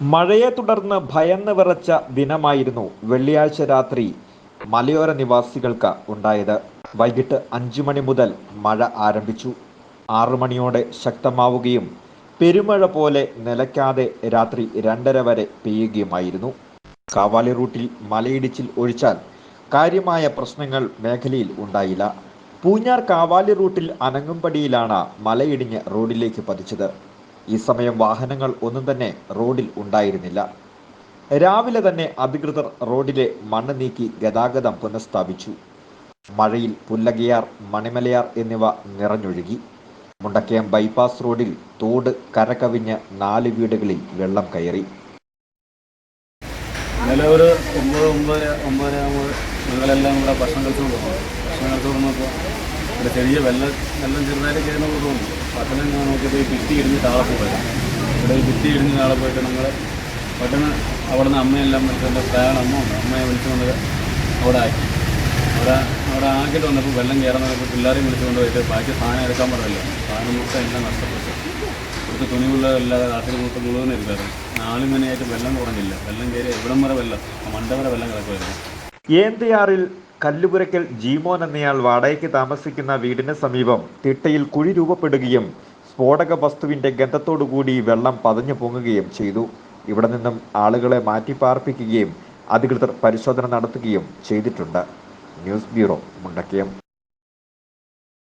മഴയെ തുടർന്ന് ഭയന്ന് വിറച്ച ദിനമായിരുന്നു വെള്ളിയാഴ്ച രാത്രി മലയോര നിവാസികൾക്ക് ഉണ്ടായത്. വൈകിട്ട് അഞ്ചു മണി മുതൽ മഴ ആരംഭിച്ചു. ആറു മണിയോടെ ശക്തമാവുകയും പെരുമഴ പോലെ നിലയ്ക്കാതെ രാത്രി രണ്ടര വരെ പെയ്യുകയുമായിരുന്നു. കാവാലി റൂട്ടിൽ മലയിടിച്ചിൽ ഒഴിച്ചാൽ കാര്യമായ പ്രശ്നങ്ങൾ മേഖലയിൽ ഉണ്ടായില്ല. പൂഞ്ഞാർ കാവാലി റൂട്ടിൽ അനങ്ങുംപടിയിലാണ് മലയിടിഞ്ഞ് റോഡിലേക്ക് പതിച്ചത്. ഈ സമയം വാഹനങ്ങൾ ഒന്നും തന്നെ റോഡിൽ ഉണ്ടായിരുന്നില്ല. രാവിലെ തന്നെ അധികൃതർ റോഡിലെ മണ്ണ് നീക്കി ഗതാഗതം പുനഃസ്ഥാപിച്ചു. മഴയിൽ പുല്ലകയാർ മണിമലയാർ എന്നിവ നിറഞ്ഞൊഴുകി. മുണ്ടക്കയം ബൈപ്പാസ് റോഡിൽ തോട് കരകവിഞ്ഞ് നാല് വീടുകളിൽ വെള്ളം കയറി. ഇന്നലെ ഒരു ഒമ്പത് ഒമ്പത് ഒമ്പതര ആകുമ്പോൾ കൂടെ ഭക്ഷണം പോകും ഭക്ഷണം ഒരു ചെറിയ വെള്ളം വെള്ളം ചെറുതായിട്ട് കയറുന്ന പോലെ പെട്ടെന്ന് ഞാൻ നോക്കിയപ്പോൾ ഈ ഭിത്തി ഇടിഞ്ഞ് താഴെ പോയത്. ഇവിടെ ഈ ഭിത്തി ഇടിഞ്ഞ് താഴെ പോയിട്ട് നമ്മൾ പെട്ടെന്ന് അവിടുന്ന് അമ്മയെല്ലാം വിളിച്ചുകൊണ്ട് പ്രായം അമ്മ ഉണ്ട് അമ്മയെ വിളിച്ചുകൊണ്ട് അവിടെ ആക്കി അവിടെ അവിടെ ആക്കിയിട്ട് വന്നപ്പോൾ വെള്ളം കയറാൻ വന്നപ്പോൾ പിള്ളേരെയും വിളിച്ചുകൊണ്ട് പോയിട്ട് ബാക്കി സാധനം എടുക്കാൻ പറഞ്ഞല്ലോ? സാധനം മൊത്തം എല്ലാം നഷ്ടപ്പെട്ടു. ഇവിടുത്തെ തുണിവുള്ളതല്ലാതെ രാത്രി മൊത്തം മുഴുവൻ എടുക്കാറുണ്ട് നാലുമണിയായിട്ട് വെള്ളം കുറഞ്ഞില്ല. വെള്ളം കയറി എവിടം വരെ വെള്ളം മണ്ട വരെ വെള്ളം കിടക്കുമായിരുന്നു ഏന്തയാറിൽ കല്ലുപുരയ്ക്കൽ ജീമോൻ എന്നയാൾ വാടകയ്ക്ക് താമസിക്കുന്ന വീടിന് സമീപം തിട്ടയിൽ കുഴി രൂപപ്പെടുകയും സ്ഫോടക വസ്തുവിന്റെ ഗന്ധത്തോടുകൂടി വെള്ളം പതഞ്ഞു പൊങ്ങുകയും ചെയ്തു. ഇവിടെ നിന്നും ആളുകളെ മാറ്റിപ്പാർപ്പിക്കുകയും അധികൃതർ പരിശോധന നടത്തുകയും ചെയ്തിട്ടുണ്ട്. News bureau Mundakayam.